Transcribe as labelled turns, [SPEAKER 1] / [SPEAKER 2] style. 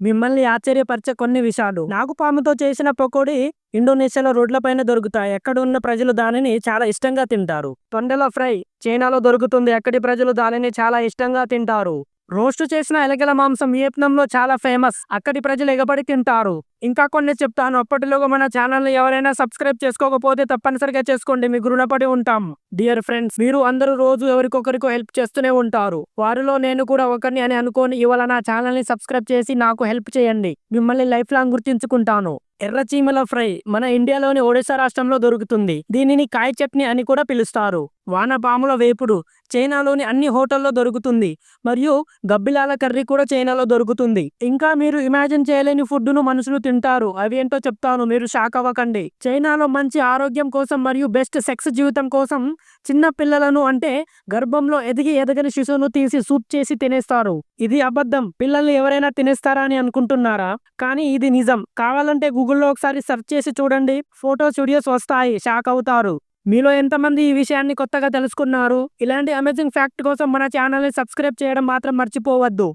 [SPEAKER 1] మిమ్మల్ని ఆశ్చర్యపరిచే కొన్ని విషయాలు. నాగుపాముతో చేసిన పకోడీ ఇండోనేషియాలో రోడ్లపైన దొరుకుతాయి. ఎక్కడ ఉన్న ప్రజలు దానిని చాలా ఇష్టంగా తింటారు. తొండల ఫ్రై చైనాలో దొరుకుతుంది. ఎక్కడి ప్రజలు దానిని చాలా ఇష్టంగా తింటారు. రోస్ట్ చేసిన ఎలగల మాంసం వియత్నంలో చాలా ఫేమస్. అక్కడి ప్రజలు ఎగబడి తింటారు. ఇంకా కొన్ని చెప్తాను. అప్పటిలోగా మన ఛానల్ ఎవరైనా సబ్స్క్రైబ్ చేసుకోకపోతే తప్పనిసరిగా చేసుకోండి. మీకు రుణపడి ఉంటాం. డియర్ ఫ్రెండ్స్ మీరు అందరూ రోజు ఎవరికొకరికో హెల్ప్ చేస్తూనే ఉంటారు. వారిలో నేను కూడా ఒకరిని అని అనుకోని ఇవాళ నా ఛానల్ని సబ్స్క్రైబ్ చేసి నాకు హెల్ప్ చేయండి. మిమ్మల్ని లైఫ్ లాంగ్ గుర్తించుకుంటాను. ఎర్రచీమల ఫ్రై మన ఇండియాలోని ఒడిశా రాష్ట్రంలో దొరుకుతుంది. దీనిని కాయ చట్నీ అని కూడా పిలుస్తారు. వానపాముల వేపుడు చైనాలోని అన్ని హోటల్లో దొరుకుతుంది. మరియు గబ్బిలాల కర్రీ కూడా చైనాలో దొరుకుతుంది. ఇంకా మీరు ఇమాజిన్ చేయలేని ఫుడ్ను మనుషులు తింటారు. అవి ఏంటో చెప్తాను. మీరు షాక్ అవ్వకండి. చైనాలో మంచి ఆరోగ్యం కోసం మరియు బెస్ట్ సెక్స్ జీవితం కోసం చిన్న పిల్లలను అంటే గర్భంలో ఎదిగి ఎదగని శిశువును తీసి సూప్ చేసి తినేస్తారు. ఇది అబద్ధం. పిల్లల్ని ఎవరైనా తినేస్తారా అని అనుకుంటున్నారా? కానీ ఇది నిజం. కావాలంటే గూగుల్ గూగుల్లో ఒకసారి సెర్చ్ చేసి చూడండి. ఫోటో స్టూడియోస్ వస్తాయి. షాక్ అవుతారు. మీలో ఎంతమంది ఈ విషయాన్ని కొత్తగా తెలుసుకున్నారు? ఇలాంటి అమేజింగ్ ఫ్యాక్ట్ కోసం మన ఛానల్ని సబ్స్క్రైబ్ చేయడం మాత్రం మర్చిపోవద్దు.